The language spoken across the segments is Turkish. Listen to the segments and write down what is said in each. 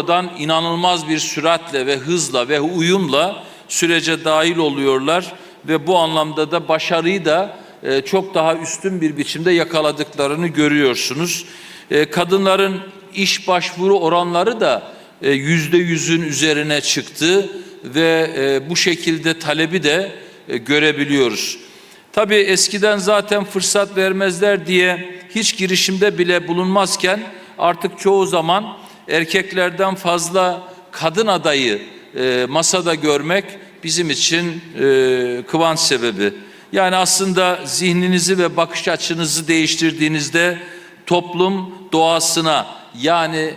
buradan inanılmaz bir süratle ve hızla ve uyumla sürece dahil oluyorlar ve bu anlamda da başarıyı da e, çok daha üstün bir biçimde yakaladıklarını görüyorsunuz. E, Kadınların iş başvuru oranları da e, yüzde yüzün üzerine çıktı ve bu şekilde talebi de görebiliyoruz. Tabii eskiden zaten fırsat vermezler diye hiç girişimde bile bulunmazken artık çoğu zaman erkeklerden fazla kadın adayı e, masada görmek bizim için e, kıvanç sebebi. Yani aslında zihninizi ve bakış açınızı değiştirdiğinizde toplum doğasına yani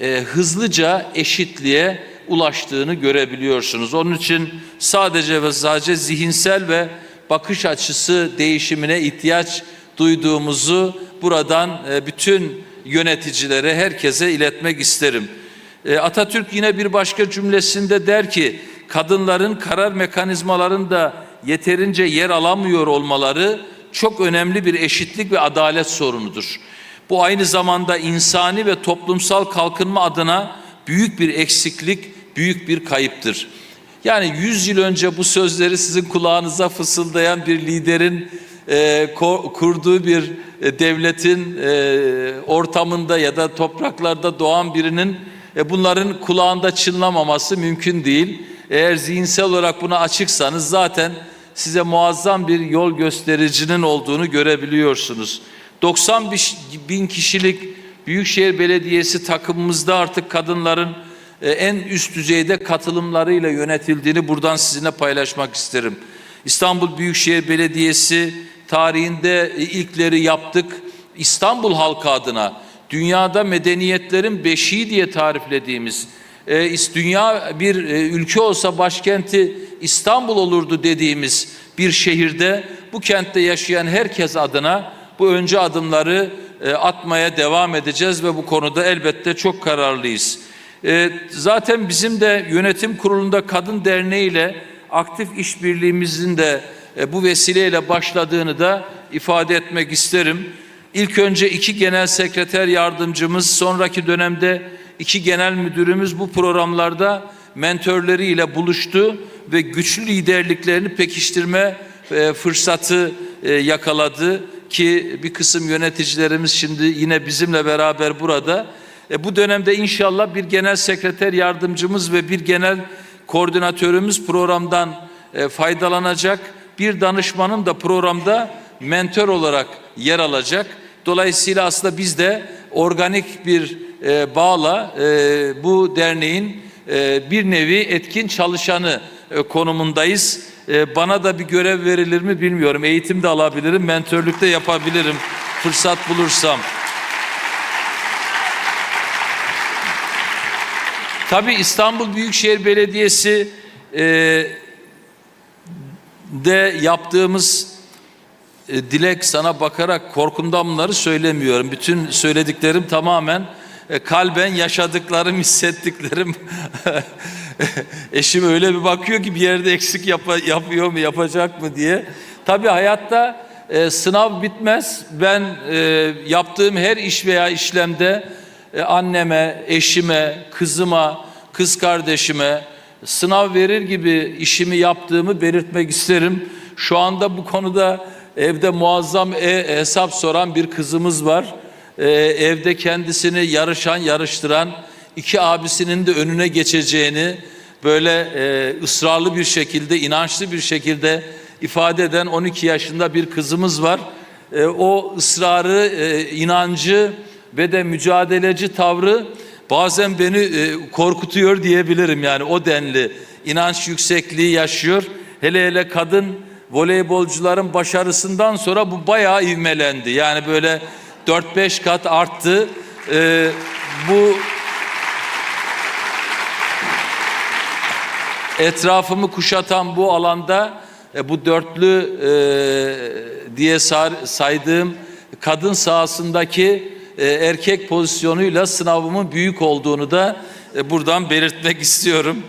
e, hızlıca eşitliğe ulaştığını görebiliyorsunuz. Onun için sadece ve sadece zihinsel ve bakış açısı değişimine ihtiyaç duyduğumuzu buradan e, bütün yöneticilere, herkese iletmek isterim. E, Atatürk yine bir başka cümlesinde der ki, kadınların karar mekanizmalarında yeterince yer alamıyor olmaları çok önemli bir eşitlik ve adalet sorunudur. Bu aynı zamanda insani ve toplumsal kalkınma adına büyük bir eksiklik, büyük bir kayıptır. Yani 100 yıl önce bu sözleri sizin kulağınıza fısıldayan bir liderin e, kurduğu bir e, devletin e, ortamında ya da topraklarda doğan birinin e, bunların kulağında çınlamaması mümkün değil. Eğer zihinsel olarak buna açıksanız zaten size muazzam bir yol göstericinin olduğunu görebiliyorsunuz. 90 bin kişilik Büyükşehir Belediyesi takımımızda artık kadınların e, en üst düzeyde katılımlarıyla yönetildiğini buradan sizinle paylaşmak isterim. İstanbul Büyükşehir Belediyesi tarihinde ilkleri yaptık. İstanbul halkı adına dünyada medeniyetlerin beşiği diye tariflediğimiz e, dünya bir e, ülke olsa başkenti İstanbul olurdu dediğimiz bir şehirde bu kentte yaşayan herkes adına bu önce adımları atmaya devam edeceğiz ve bu konuda elbette çok kararlıyız. E, zaten bizim de yönetim kurulunda kadın derneği ile aktif işbirliğimizin de e, bu vesileyle başladığını da ifade etmek isterim. İlk önce iki genel sekreter yardımcımız, sonraki dönemde iki genel müdürümüz bu programlarda mentörleriyle buluştu ve güçlü liderliklerini pekiştirme e, fırsatı e, yakaladı ki bir kısım yöneticilerimiz şimdi yine bizimle beraber burada. E, bu dönemde inşallah bir genel sekreter yardımcımız ve bir genel koordinatörümüz programdan faydalanacak. Bir danışmanın da programda mentor olarak yer alacak. Dolayısıyla aslında biz de organik bir e, bağla e, bu derneğin e, bir nevi etkin çalışanı e, konumundayız. E, bana da bir görev verilir mi bilmiyorum. Eğitim de alabilirim, mentörlük de yapabilirim fırsat bulursam. Tabii İstanbul Büyükşehir Belediyesi e, de yaptığımız e, dilek sana bakarak korkumdan bunları söylemiyorum. Bütün söylediklerim tamamen e, kalben yaşadıklarım, hissettiklerim. Eşim öyle bir bakıyor ki bir yerde eksik yap yapıyor mu, yapacak mı diye. Tabii hayatta e, sınav bitmez. Ben e, yaptığım her iş veya işlemde e, anneme, eşime, kızıma, kız kardeşime sınav verir gibi işimi yaptığımı belirtmek isterim. Şu anda bu konuda evde muazzam e hesap soran bir kızımız var. Ee, evde kendisini yarışan, yarıştıran iki abisinin de önüne geçeceğini böyle e, ısrarlı bir şekilde, inançlı bir şekilde ifade eden 12 yaşında bir kızımız var. E, o ısrarı, e, inancı ve de mücadeleci tavrı bazen beni e, korkutuyor diyebilirim yani o denli inanç yüksekliği yaşıyor. Hele hele kadın voleybolcuların başarısından sonra bu bayağı ivmelendi. Yani böyle 4-5 kat arttı. E, bu etrafımı kuşatan bu alanda e, bu dörtlü e, diye saydığım kadın sahasındaki e, erkek pozisyonuyla sınavımın büyük olduğunu da e, buradan belirtmek istiyorum.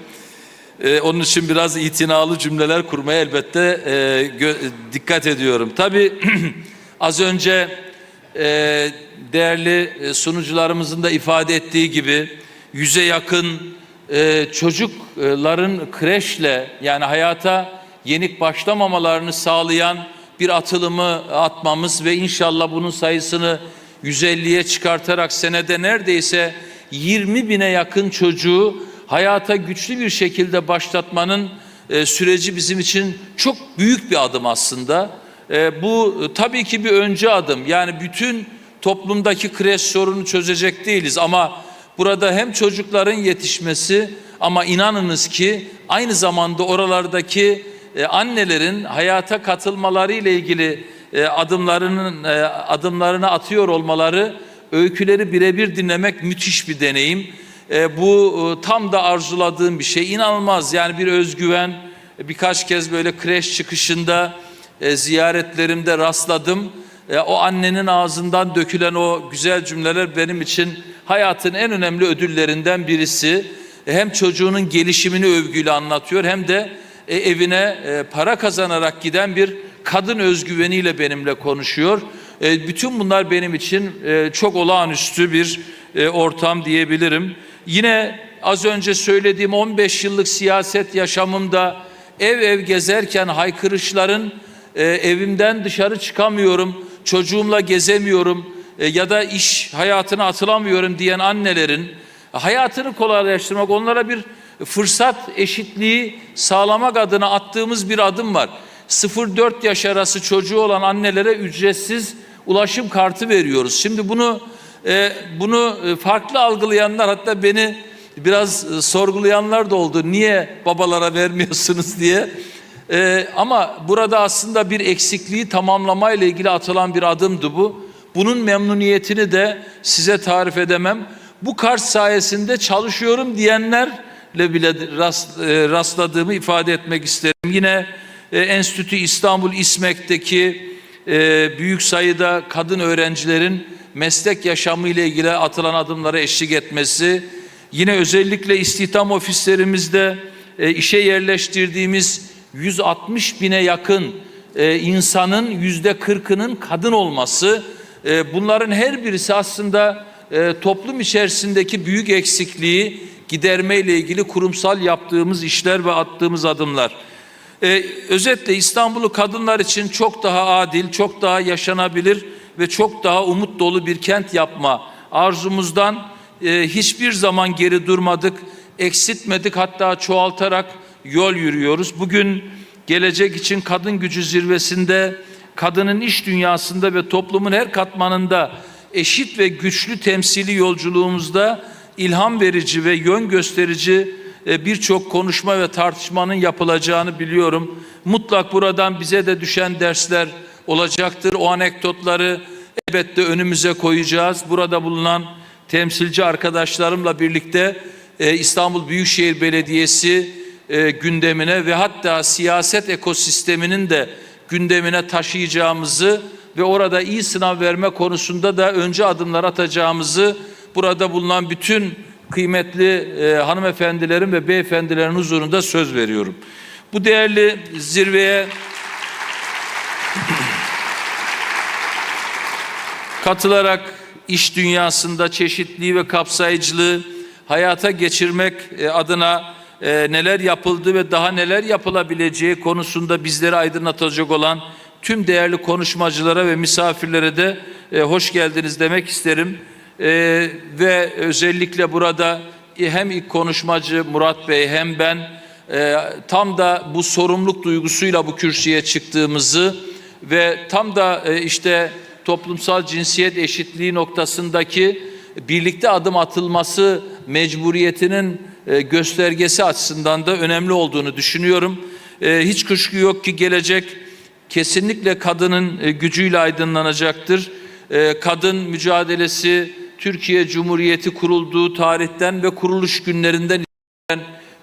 E, onun için biraz itinalı cümleler kurmaya elbette dikkat ediyorum. Tabii az önce değerli sunucularımızın da ifade ettiği gibi yüze yakın çocukların kreşle yani hayata yenik başlamamalarını sağlayan bir atılımı atmamız ve inşallah bunun sayısını 150'ye çıkartarak senede neredeyse 20 bine yakın çocuğu hayata güçlü bir şekilde başlatmanın e, süreci bizim için çok büyük bir adım aslında. E, bu e, tabii ki bir önce adım. Yani bütün toplumdaki kreş sorunu çözecek değiliz ama burada hem çocukların yetişmesi ama inanınız ki aynı zamanda oralardaki e, annelerin hayata katılmaları ile ilgili e, adımlarının e, adımlarını atıyor olmaları öyküleri birebir dinlemek müthiş bir deneyim. E, bu e, tam da arzuladığım bir şey. İnanılmaz yani bir özgüven. Birkaç kez böyle kreş çıkışında ziyaretlerimde rastladım. O annenin ağzından dökülen o güzel cümleler benim için hayatın en önemli ödüllerinden birisi. Hem çocuğunun gelişimini övgüyle anlatıyor hem de evine para kazanarak giden bir kadın özgüveniyle benimle konuşuyor. E, bütün bunlar benim için e, çok olağanüstü bir e, ortam diyebilirim. Yine az önce söylediğim 15 yıllık siyaset yaşamımda ev ev gezerken haykırışların e, evimden dışarı çıkamıyorum, çocuğumla gezemiyorum e, ya da iş hayatına atılamıyorum diyen annelerin hayatını kolaylaştırmak, onlara bir fırsat eşitliği sağlamak adına attığımız bir adım var. 0-4 yaş arası çocuğu olan annelere ücretsiz ulaşım kartı veriyoruz. Şimdi bunu e, bunu e, farklı algılayanlar hatta beni biraz e, sorgulayanlar da oldu. Niye babalara vermiyorsunuz diye. E, ama burada aslında bir eksikliği tamamlama ile ilgili atılan bir adımdı bu. Bunun memnuniyetini de size tarif edemem. Bu kart sayesinde çalışıyorum diyenlerle bile rast, e, rastladığımı ifade etmek isterim. Yine e, Enstitü İstanbul İSMEK'teki e, büyük sayıda kadın öğrencilerin meslek yaşamı ile ilgili atılan adımlara eşlik etmesi, yine özellikle istihdam ofislerimizde e, işe yerleştirdiğimiz 160 bine yakın insanın yüzde 40'ının kadın olması, bunların her birisi aslında toplum içerisindeki büyük eksikliği giderme ile ilgili kurumsal yaptığımız işler ve attığımız adımlar. Ee, özetle İstanbul'u kadınlar için çok daha adil, çok daha yaşanabilir ve çok daha umut dolu bir kent yapma arzumuzdan e, hiçbir zaman geri durmadık, eksiltmedik hatta çoğaltarak yol yürüyoruz. Bugün gelecek için kadın gücü zirvesinde, kadının iş dünyasında ve toplumun her katmanında eşit ve güçlü temsili yolculuğumuzda ilham verici ve yön gösterici e, birçok konuşma ve tartışmanın yapılacağını biliyorum. Mutlak buradan bize de düşen dersler olacaktır. O anekdotları elbette önümüze koyacağız. Burada bulunan temsilci arkadaşlarımla birlikte e, İstanbul Büyükşehir Belediyesi e, gündemine ve hatta siyaset ekosisteminin de gündemine taşıyacağımızı ve orada iyi sınav verme konusunda da önce adımlar atacağımızı burada bulunan bütün kıymetli e, hanımefendilerin ve beyefendilerin huzurunda söz veriyorum. Bu değerli zirveye katılarak iş dünyasında çeşitliği ve kapsayıcılığı hayata geçirmek e, adına e, neler yapıldı ve daha neler yapılabileceği konusunda bizleri aydınlatacak olan tüm değerli konuşmacılara ve misafirlere de e, hoş geldiniz demek isterim. Ee, ve özellikle burada hem ilk konuşmacı Murat Bey hem ben e, tam da bu sorumluluk duygusuyla bu kürsüye çıktığımızı ve tam da e, işte toplumsal cinsiyet eşitliği noktasındaki birlikte adım atılması mecburiyetinin e, göstergesi açısından da önemli olduğunu düşünüyorum. E, hiç kuşku yok ki gelecek kesinlikle kadının e, gücüyle aydınlanacaktır. E, kadın mücadelesi Türkiye Cumhuriyeti kurulduğu tarihten ve kuruluş günlerinden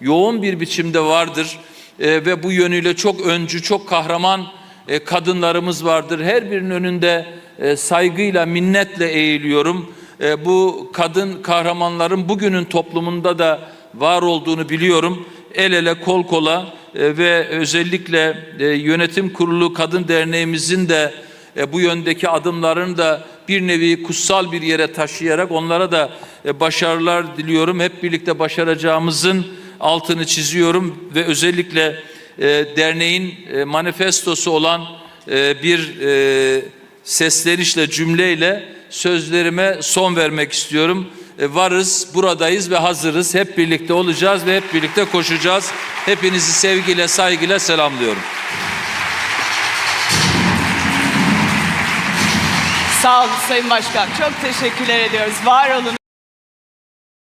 yoğun bir biçimde vardır. E, ve bu yönüyle çok öncü, çok kahraman e, kadınlarımız vardır. Her birinin önünde e, saygıyla, minnetle eğiliyorum. E, bu kadın kahramanların bugünün toplumunda da var olduğunu biliyorum. El ele, kol kola e, ve özellikle e, yönetim kurulu kadın derneğimizin de e, bu yöndeki adımlarını da bir nevi kutsal bir yere taşıyarak onlara da e, başarılar diliyorum. Hep birlikte başaracağımızın altını çiziyorum ve özellikle e, derneğin e, manifestosu olan e, bir e, seslenişle, cümleyle sözlerime son vermek istiyorum. E, varız, buradayız ve hazırız. Hep birlikte olacağız ve hep birlikte koşacağız. Hepinizi sevgiyle, saygıyla selamlıyorum. Sağ olun Sayın Başkan. Çok teşekkürler ediyoruz. Var olun.